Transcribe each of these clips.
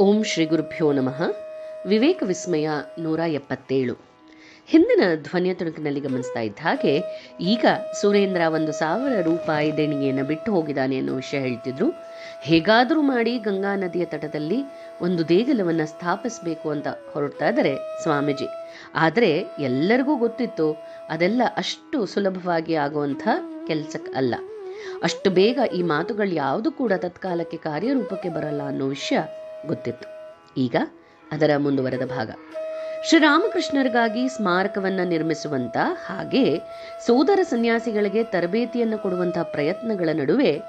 ಓಂ ಶ್ರೀ ಗುರುಭ್ಯೋ ನಮಃ. ವಿವೇಕ ವಿಸ್ಮಯ ನೂರ ಎಪ್ಪತ್ತೇಳು. ಹಿಂದಿನ ಧ್ವನಿಯ ತುಣುಕಿನಲ್ಲಿ ಗಮನಿಸ್ತಾ ಇದ್ದ ಹಾಗೆ ಈಗ ಸುರೇಂದ್ರ ಒಂದು ಸಾವಿರ ರೂಪಾಯಿ ದೇಣಿಗೆಯನ್ನು ಬಿಟ್ಟು ಹೋಗಿದ್ದಾನೆ ಅನ್ನೋ ವಿಷಯ ಹೇಳ್ತಿದ್ರು. ಹೇಗಾದರೂ ಮಾಡಿ ಗಂಗಾ ನದಿಯ ತಟದಲ್ಲಿ ಒಂದು ದೇಗುಲವನ್ನು ಸ್ಥಾಪಿಸಬೇಕು ಅಂತ ಹೊರಡ್ತಾ ಇದ್ದಾರೆ ಸ್ವಾಮೀಜಿ. ಆದರೆ ಎಲ್ಲರಿಗೂ ಗೊತ್ತಿತ್ತು ಅದೆಲ್ಲ ಅಷ್ಟು ಸುಲಭವಾಗಿ ಆಗುವಂಥ ಕೆಲಸ ಅಲ್ಲ. ಅಷ್ಟು ಬೇಗ ಈ ಮಾತುಗಳು ಯಾವುದು ಕೂಡ ತತ್ಕಾಲಕ್ಕೆ ಕಾರ್ಯರೂಪಕ್ಕೆ ಬರಲ್ಲ ಅನ್ನೋ ವಿಷಯ ಗೊತ್ತಿತ್ತು. ಈಗ ಅದರ ಮುಂದುವರೆದ ಭಾಗ. ಶ್ರೀರಾಮಕೃಷ್ಣರಿಗಾಗಿ ಸ್ಮಾರಕವನ್ನ ನಿರ್ಮಿಸುವಂತ ಹಾಗೆ ಸೋದರ ಸನ್ಯಾಸಿಗಳಿಗೆ ತರಬೇತಿಯನ್ನು ಕೊಡುವಂತಹ ಪ್ರಯತ್ನಗಳ ನಡುವೆ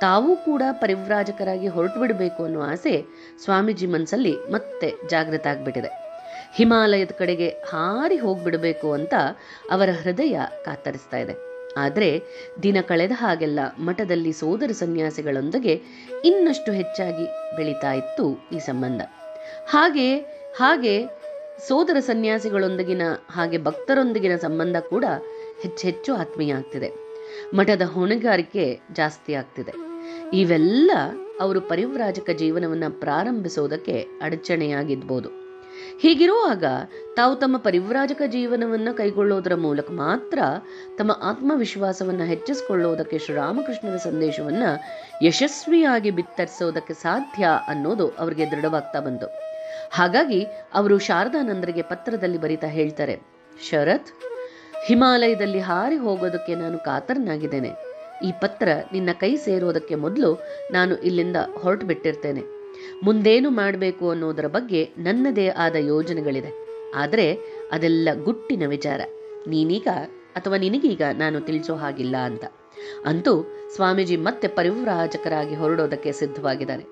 ತಾವೂ ಕೂಡ ಪರಿವ್ರಾಜಕರಾಗಿ ಹೊರಟು ಬಿಡಬೇಕು ಅನ್ನೋ ಆಸೆ ಸ್ವಾಮೀಜಿ ಮನಸ್ಸಲ್ಲಿ ಮತ್ತೆ ಜಾಗೃತ ಆಗ್ಬಿಟ್ಟಿದೆ. ಹಿಮಾಲಯದ ಕಡೆಗೆ ಹಾರಿ ಹೋಗ್ಬಿಡಬೇಕು ಅಂತ ಅವರ ಹೃದಯ ಕಾತರಿಸ್ತಾ ಇದೆ. ಆದರೆ ದಿನ ಕಳೆದ ಹಾಗೆಲ್ಲ ಮಠದಲ್ಲಿ ಸೋದರ ಸನ್ಯಾಸಿಗಳೊಂದಿಗೆ ಇನ್ನಷ್ಟು ಹೆಚ್ಚಾಗಿ ಬೆಳೀತಾ ಇತ್ತು ಈ ಸಂಬಂಧ. ಹಾಗೆ ಹಾಗೆ ಸೋದರ ಸನ್ಯಾಸಿಗಳೊಂದಿಗಿನ, ಹಾಗೆ ಭಕ್ತರೊಂದಿಗಿನ ಸಂಬಂಧ ಕೂಡ ಹೆಚ್ಚೆಚ್ಚು ಆತ್ಮೀಯ ಆಗ್ತಿದೆ ಮಠದ ಹೊಣೆಗಾರಿಕೆ ಜಾಸ್ತಿ ಆಗ್ತಿದೆ. ಇವೆಲ್ಲ ಅವರು ಪರಿವ್ರಾಜಕ ಜೀವನವನ್ನು ಪ್ರಾರಂಭಿಸೋದಕ್ಕೆ ಅಡಚಣೆಯಾಗಿದ್ಬೋದು ಹೀಗಿರುವಾಗ ತಾವು ತಮ್ಮ ಪರಿವ್ರಾಜಕ ಜೀವನವನ್ನು ಕೈಗೊಳ್ಳೋದರ ಮೂಲಕ ಮಾತ್ರ ತಮ್ಮ ಆತ್ಮವಿಶ್ವಾಸವನ್ನು ಹೆಚ್ಚಿಸಿಕೊಳ್ಳೋದಕ್ಕೆ ಶ್ರೀರಾಮಕೃಷ್ಣನ ಸಂದೇಶವನ್ನು ಯಶಸ್ವಿಯಾಗಿ ಬಿತ್ತರಿಸೋದಕ್ಕೆ ಸಾಧ್ಯ ಅನ್ನೋದು ಅವರಿಗೆ ದೃಢವಾಗ್ತಾ ಬಂತು. ಹಾಗಾಗಿ ಅವರು ಶಾರದಾನಂದರಿಗೆ ಪತ್ರದಲ್ಲಿ ಬರಿತಾ ಹೇಳ್ತಾರೆ, ಶರತ್, ಹಿಮಾಲಯದಲ್ಲಿ ಹಾರಿ ಹೋಗೋದಕ್ಕೆ ನಾನು ಕಾತರನಾಗಿದ್ದೇನೆ. ಈ ಪತ್ರ ನಿನ್ನ ಕೈ ಸೇರೋದಕ್ಕೆ ಮೊದಲು ನಾನು ಇಲ್ಲಿಂದ ಹೊರಟು ಬಿಟ್ಟಿರ್ತೇನೆ ಮುಂದೇನು ಮಾಡಬೇಕು ಅನ್ನೋದರ ಬಗ್ಗೆ ನನ್ನದೇ ಆದ ಯೋಜನೆಗಳಿದೆ. ಆದರೆ ಅದೆಲ್ಲ ಗುಟ್ಟಿನ ವಿಚಾರ. ನೀನೀಗ ಅಥವಾ ನಿನಗೀಗ ನಾನು ತಿಳಿಸೋ ಹಾಗಿಲ್ಲ ಅಂತ. ಅಂತೂ ಸ್ವಾಮೀಜಿ ಮತ್ತೆ ಪರಿವ್ರಾಜಕರಾಗಿ ಹೊರಡೋದಕ್ಕೆ ಸಿದ್ಧವಾಗಿದ್ದಾರೆ.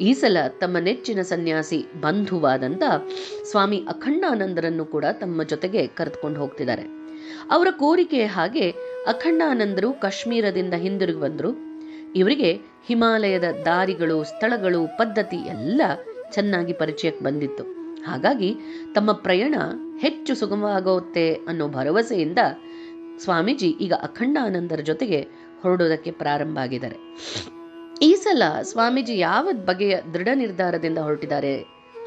ಈ ಸಲ ತಮ್ಮ ನೆಚ್ಚಿನ ಸನ್ಯಾಸಿ ಬಂಧುವಾದಂತ ಸ್ವಾಮಿ ಅಖಂಡಾನಂದರನ್ನು ಕೂಡ ತಮ್ಮ ಜೊತೆಗೆ ಕರೆದುಕೊಂಡು ಹೋಗ್ತಿದ್ದಾರೆ. ಅವರ ಕೋರಿಕೆ ಹಾಗೆ ಅಖಂಡಾನಂದರು ಕಾಶ್ಮೀರದಿಂದ ಹಿಂದಿರುಗಿ ಬಂದರು. ಇವರಿಗೆ ಹಿಮಾಲಯದ ದಾರಿಗಳು, ಸ್ಥಳಗಳು, ಪದ್ಧತಿ ಎಲ್ಲ ಚೆನ್ನಾಗಿ ಪರಿಚಯಕ್ಕೆ ಬಂದಿತ್ತು. ಹಾಗಾಗಿ ತಮ್ಮ ಪ್ರಯಾಣ ಹೆಚ್ಚು ಸುಗಮವಾಗುತ್ತೆ ಅನ್ನೋ ಭರವಸೆಯಿಂದ ಸ್ವಾಮೀಜಿ ಈಗ ಅಖಂಡಾನಂದರ ಜೊತೆಗೆ ಹೊರಡೋದಕ್ಕೆ ಪ್ರಾರಂಭ ಆಗಿದ್ದಾರೆ. ಈ ಸಲ ಸ್ವಾಮೀಜಿ ಯಾವ ಬಗೆಯ ದೃಢ ನಿರ್ಧಾರದಿಂದ ಹೊರಟಿದ್ದಾರೆ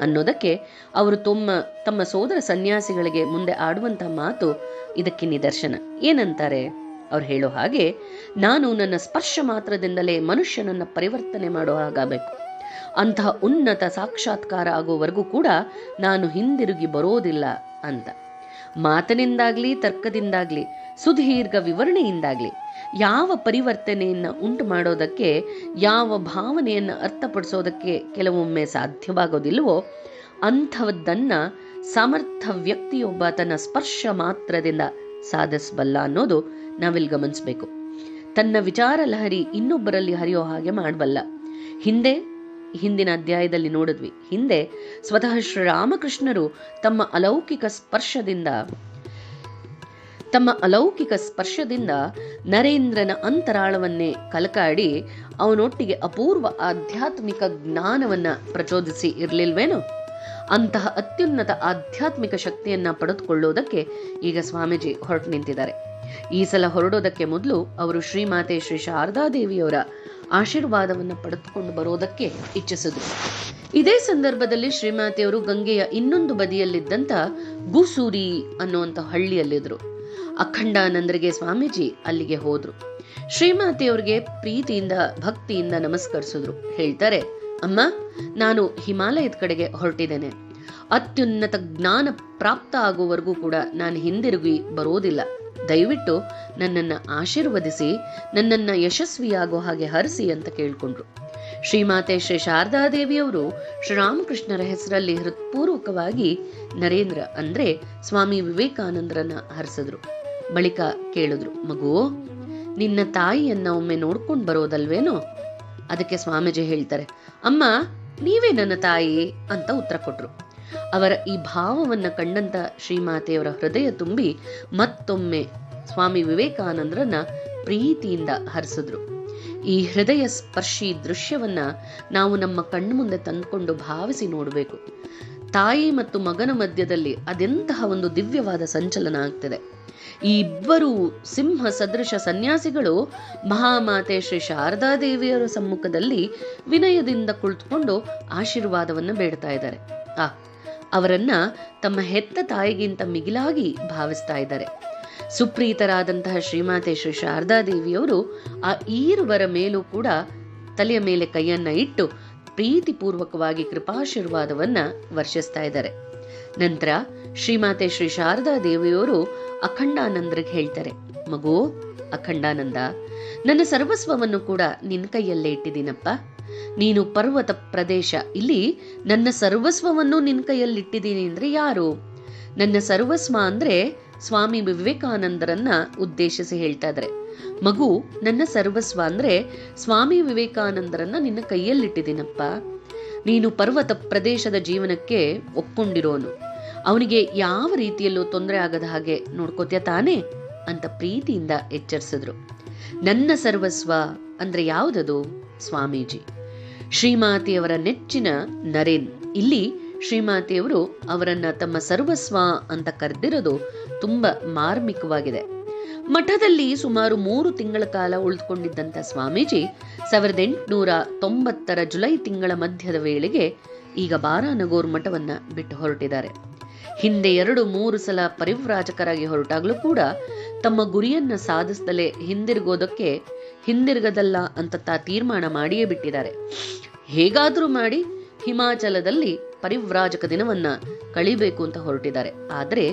ಅನ್ನೋದಕ್ಕೆ ಅವರು ತಮ್ಮ ತಮ್ಮ ಸೋದರ ಸನ್ಯಾಸಿಗಳಿಗೆ ಮುಂದೆ ಆಡುವಂತಹ ಮಾತು ಇದಕ್ಕೆ ನಿದರ್ಶನ. ಏನಂತಾರೆ? ಅವ್ರು ಹೇಳೋ ಹಾಗೆ ನಾನು ನನ್ನ ಸ್ಪರ್ಶ ಮಾತ್ರದಿಂದಲೇ ಮನುಷ್ಯನನ್ನು ಪರಿವರ್ತನೆ ಮಾಡೋ ಹಾಗಾಗಬೇಕು. ಅಂತಹ ಉನ್ನತ ಸಾಕ್ಷಾತ್ಕಾರ ಆಗೋವರೆಗೂ ಕೂಡ ನಾನು ಹಿಂದಿರುಗಿ ಬರೋದಿಲ್ಲ ಅಂತ. ಮಾತನಿಂದಾಗ್ಲಿ, ತರ್ಕದಿಂದಾಗ್ಲಿ, ಸುದೀರ್ಘ ವಿವರಣೆಯಿಂದಾಗ್ಲಿ ಯಾವ ಪರಿವರ್ತನೆಯನ್ನು ಉಂಟು ಮಾಡೋದಕ್ಕೆ, ಯಾವ ಭಾವನೆಯನ್ನು ಅರ್ಥಪಡಿಸೋದಕ್ಕೆ ಕೆಲವೊಮ್ಮೆ ಸಾಧ್ಯವಾಗೋದಿಲ್ವೋ ಅಂಥವದ್ದನ್ನು ಸಮರ್ಥ ವ್ಯಕ್ತಿಯೊಬ್ಬ ತನ್ನ ಸ್ಪರ್ಶ ಮಾತ್ರದಿಂದ ಸಾಧಿಸಬಲ್ಲ ಅನ್ನೋದು ನಾವಿಲ್ಲಿ ಗಮನಿಸಬೇಕು. ತನ್ನ ವಿಚಾರ ಲಹರಿ ಇನ್ನೊಬ್ಬರಲ್ಲಿ ಹರಿಯೋ ಹಾಗೆ ಮಾಡಬಲ್ಲ. ಹಿಂದೆ, ಹಿಂದಿನ ಅಧ್ಯಾಯದಲ್ಲಿ ನೋಡಿದ್ವಿ. ಹಿಂದೆ ಸ್ವತಃ ಶ್ರೀರಾಮಕೃಷ್ಣರು ತಮ್ಮ ಅಲೌಕಿಕ ಸ್ಪರ್ಶದಿಂದ, ತಮ್ಮ ಅಲೌಕಿಕ ಸ್ಪರ್ಶದಿಂದ ನರೇಂದ್ರನ ಅಂತರಾಳವನ್ನೇ ಕಲಕಾಡಿ ಅವನೊಟ್ಟಿಗೆ ಅಪೂರ್ವ ಆಧ್ಯಾತ್ಮಿಕ ಜ್ಞಾನವನ್ನ ಪ್ರಚೋದಿಸಿ ಇರಲಿಲ್ವೇನೋ? ಅಂತಹ ಅತ್ಯುನ್ನತ ಆಧ್ಯಾತ್ಮಿಕ ಶಕ್ತಿಯನ್ನ ಪಡೆದುಕೊಳ್ಳುವುದಕ್ಕೆ ಈಗ ಸ್ವಾಮೀಜಿ ಹೊರಟು ನಿಂತಿದ್ದಾರೆ. ಈ ಸಲ ಹೊರಡೋದಕ್ಕೆ ಮೊದಲು ಅವರು ಶ್ರೀಮಾತೆ ಶ್ರೀ ಶಾರದಾದೇವಿಯವರ ಆಶೀರ್ವಾದವನ್ನು ಪಡೆದುಕೊಂಡು ಬರೋದಕ್ಕೆ ಇಚ್ಛಿಸಿದ್ರು. ಇದೇ ಸಂದರ್ಭದಲ್ಲಿ ಶ್ರೀಮಾತೆಯವರು ಗಂಗೆಯ ಇನ್ನೊಂದು ಬದಿಯಲ್ಲಿದ್ದಂತ ಗುಸೂರಿ ಅನ್ನುವಂಥ ಹಳ್ಳಿಯಲ್ಲಿದ್ರು ಅಖಂಡಾನಂದರಿಗೆ ಸ್ವಾಮೀಜಿ ಅಲ್ಲಿಗೆ ಹೋದ್ರು. ಶ್ರೀಮಾತೆಯವರಿಗೆ ಪ್ರೀತಿಯಿಂದ, ಭಕ್ತಿಯಿಂದ ನಮಸ್ಕರಿಸಿದ್ರು. ಹೇಳ್ತಾರೆ, ಅಮ್ಮ, ನಾನು ಹಿಮಾಲಯದ ಕಡೆಗೆ ಹೊರಟಿದ್ದೇನೆ. ಅತ್ಯುನ್ನತ ಜ್ಞಾನ ಪ್ರಾಪ್ತ ಆಗುವವರೆಗೂ ಕೂಡ ನಾನು ಹಿಂದಿರುಗಿ ಬರೋದಿಲ್ಲ. ದಯವಿಟ್ಟು ನನ್ನನ್ನು ಆಶೀರ್ವದಿಸಿ, ನನ್ನನ್ನು ಯಶಸ್ವಿಯಾಗೋ ಹಾಗೆ ಹರಿಸಿ ಅಂತ ಕೇಳಿಕೊಂಡ್ರು. ಶ್ರೀಮಾತೆ ಶ್ರೀ ಶಾರದಾದೇವಿಯವರು ಶ್ರೀರಾಮಕೃಷ್ಣರ ಹೆಸರಲ್ಲಿ ಹೃತ್ಪೂರ್ವಕವಾಗಿ ನರೇಂದ್ರ ಅಂದ್ರೆ ಸ್ವಾಮಿ ವಿವೇಕಾನಂದರನ್ನ ಹರಿಸಿದ್ರು. ಬಳಿಕ ಕೇಳಿದ್ರು, ಮಗು, ನಿನ್ನ ತಾಯಿಯನ್ನ ಒಮ್ಮೆ ನೋಡ್ಕೊಂಡು ಬರೋದಲ್ವೇನೋ? ಅದಕ್ಕೆ ಸ್ವಾಮೀಜಿ ಹೇಳ್ತಾರೆ, ಅಮ್ಮ, ನೀವೇ ನನ್ನ ತಾಯಿ ಅಂತ ಉತ್ತರ ಕೊಟ್ರು. ಅವರ ಈ ಭಾವವನ್ನ ಕಂಡಂತ ಶ್ರೀಮಾತೆಯವರ ಹೃದಯ ತುಂಬಿ ಮತ್ತೊಮ್ಮೆ ಸ್ವಾಮಿ ವಿವೇಕಾನಂದರನ್ನ ಪ್ರೀತಿಯಿಂದ ಹರಿಸಿದ್ರು. ಈ ಹೃದಯ ಸ್ಪರ್ಶಿ ದೃಶ್ಯವನ್ನ ನಾವು ನಮ್ಮ ಕಣ್ಣು ಮುಂದೆ ತಂದುಕೊಂಡು ಭಾವಿಸಿ ನೋಡಬೇಕು. ತಾಯಿ ಮತ್ತು ಮಗನ ಮಧ್ಯದಲ್ಲಿ ಅದೆಂತಹ ಒಂದು ದಿವ್ಯವಾದ ಸಂಚಲನ ಆಗ್ತಿದೆ. ಈ ಇಬ್ಬರು ಸಿಂಹ ಸದೃಶ ಸನ್ಯಾಸಿಗಳು ಮಹಾಮಾತೆ ಶ್ರೀ ಶಾರದಾ ದೇವಿಯರ ಸಮ್ಮುಖದಲ್ಲಿ ವಿನಯದಿಂದ ಕುಳಿತುಕೊಂಡು ಆಶೀರ್ವಾದವನ್ನು ಬೇಡ್ತಾ ಇದ್ದಾರೆ. ಆ ಅವರನ್ನ ತಮ್ಮ ಹೆತ್ತ ತಾಯಿಗಿಂತ ಮಿಗಿಲಾಗಿ ಭಾವಿಸ್ತಾ ಇದ್ದಾರೆ. ಸುಪ್ರೀತರಾದಂತಹ ಶ್ರೀಮಾತೆ ಶ್ರೀ ಶಾರದಾದೇವಿಯವರು ಆ ಈರುವರ ಮೇಲೂ ಕೂಡ ತಲೆಯ ಮೇಲೆ ಕೈಯನ್ನ ಇಟ್ಟು ಪ್ರೀತಿಪೂರ್ವಕವಾಗಿ ಕೃಪಾಶೀರ್ವಾದವನ್ನ ವರ್ಷಿಸ್ತಾ ಇದ್ದಾರೆ. ನಂತರ ಶ್ರೀಮಾತೆ ಶ್ರೀ ಶಾರದಾ ದೇವಿಯವರು ಅಖಂಡಾನಂದರಿಗೆ ಹೇಳ್ತಾರೆ, ಮಗು ಅಖಂಡಾನಂದ, ನನ್ನ ಸರ್ವಸ್ವವನ್ನು ಕೂಡ ನಿನ್ನ ಕೈಯಲ್ಲೇ ಇಟ್ಟಿದ್ದೀನಪ್ಪ. ನೀನು ಪರ್ವತ ಪ್ರದೇಶ, ಇಲ್ಲಿ ನನ್ನ ಸರ್ವಸ್ವವನ್ನು ನಿನ್ನ ಕೈಯಲ್ಲಿಟ್ಟಿದ್ದೀನಿ ಅಂದ್ರೆ ಯಾರು? ನನ್ನ ಸರ್ವಸ್ವ ಅಂದ್ರೆ ಸ್ವಾಮಿ ವಿವೇಕಾನಂದರನ್ನ ಉದ್ದೇಶಿಸಿ ಹೇಳ್ತಾ ಇದ್ರೆ ಮಗು, ನನ್ನ ಸರ್ವಸ್ವ ಅಂದ್ರೆ ಸ್ವಾಮಿ ವಿವೇಕಾನಂದರನ್ನ ನಿನ್ನ ಕೈಯಲ್ಲಿಟ್ಟಿದ್ದೀನಪ್ಪ. ನೀನು ಪರ್ವತ ಪ್ರದೇಶದ ಜೀವನಕ್ಕೆ ಒಪ್ಕೊಂಡಿರೋನು. ಅವನಿಗೆ ಯಾವ ರೀತಿಯಲ್ಲೂ ತೊಂದರೆ ಆಗದ ಹಾಗೆ ನೋಡ್ಕೋತ್ಯ ತಾನೇ? ಅಂತ ಪ್ರೀತಿಯಿಂದ ಎಚ್ಚರಿಸಿದ್ರು. ನನ್ನ ಸರ್ವಸ್ವ ಅಂದ್ರೆ ಯಾವುದದು? ಸ್ವಾಮೀಜಿ. ಶ್ರೀಮಾತೆಯವರ ನೆಚ್ಚಿನ ನರೇನ್. ಇಲ್ಲಿ ಶ್ರೀಮಾತೆಯವರು ಅವರನ್ನ ತಮ್ಮ ಸರ್ವಸ್ವ ಅಂತ ಕರೆದಿರೋದು ತುಂಬಾ ಮಾರ್ಮಿಕವಾಗಿದೆ. ಮಠದಲ್ಲಿ ಸುಮಾರು ಮೂರು ತಿಂಗಳ ಕಾಲ ಉಳಿದುಕೊಂಡಿದ್ದಂಥ ಸ್ವಾಮೀಜಿ ಸಾವಿರದ ಎಂಟುನೂರ ತೊಂಬತ್ತರ ಜುಲೈ ತಿಂಗಳ ಮಧ್ಯದ ವೇಳೆಗೆ ಈಗ ಬಾರಾನಗೋರ್ ಮಠವನ್ನ ಬಿಟ್ಟು ಹೊರಟಿದ್ದಾರೆ. ಹಿಂದೆ ಎರಡು ಮೂರು ಸಲ ಪರಿವ್ರಾಜಕರಾಗಿ ಹೊರಟಾಗ್ಲೂ ಕೂಡ ತಮ್ಮ ಗುರಿಯನ್ನ ಸಾಧಿಸದಲೇ ಹಿಂದಿರುಗೋದಕ್ಕೆ ಹಿಂದಿರುಗದಲ್ಲ ಅಂತ ತಾ ತೀರ್ಮಾನ ಮಾಡಿಯೇ ಬಿಟ್ಟಿದ್ದಾರೆ. ಹೇಗಾದರೂ ಮಾಡಿ ಹಿಮಾಚಲದಲ್ಲಿ ಪರಿವ್ರಾಜಕ ದಿನವನ್ನ ಕಳಿಬೇಕು ಅಂತ ಹೊರಟಿದ್ದಾರೆ. ಆದರೆ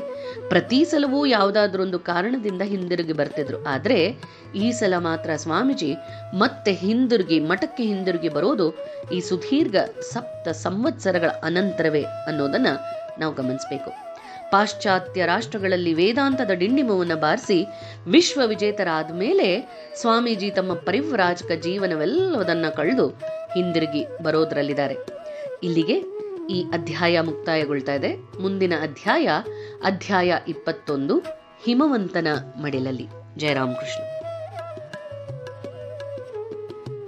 ಪ್ರತಿ ಸಲವೂ ಯಾವುದಾದ್ರೊಂದು ಕಾರಣದಿಂದ ಹಿಂದಿರುಗಿ ಬರ್ತಿದ್ರು. ಆದರೆ ಈ ಸಲ ಮಾತ್ರ ಸ್ವಾಮೀಜಿ ಮತ್ತೆ ಹಿಂದಿರುಗಿ, ಮಠಕ್ಕೆ ಹಿಂದಿರುಗಿ ಬರೋದು ಈ ಸುದೀರ್ಘ ಸಪ್ತ ಸಂವತ್ಸರಗಳ ಅನಂತರವೇ ಅನ್ನೋದನ್ನ ನಾವು ಗಮನಿಸಬೇಕು. ಪಾಶ್ಚಾತ್ಯ ರಾಷ್ಟ್ರಗಳಲ್ಲಿ ವೇದಾಂತದ ಡಿಂಡಿಮವನ್ನು ಬಾರಿಸಿ ವಿಶ್ವ ವಿಜೇತರಾದ ಮೇಲೆ ಸ್ವಾಮೀಜಿ ತಮ್ಮ ಪರಿವ್ರಾಜಕ ಜೀವನವೆಲ್ಲವದನ್ನ ಕಳೆದು ಹಿಂದಿರುಗಿ ಬರೋದ್ರಲ್ಲಿದ್ದಾರೆ. ಇಲ್ಲಿಗೆ ಈ ಅಧ್ಯಾಯ ಮುಕ್ತಾಯಗೊಳ್ತಾ ಇದೆ. ಮುಂದಿನ ಅಧ್ಯಾಯ ಅಧ್ಯಾಯ ಇಪ್ಪತ್ತೊಂದು, ಹಿಮವಂತನ ಮಡಿಲಲ್ಲಿ. ಜಯರಾಮ್ ಕೃಷ್ಣ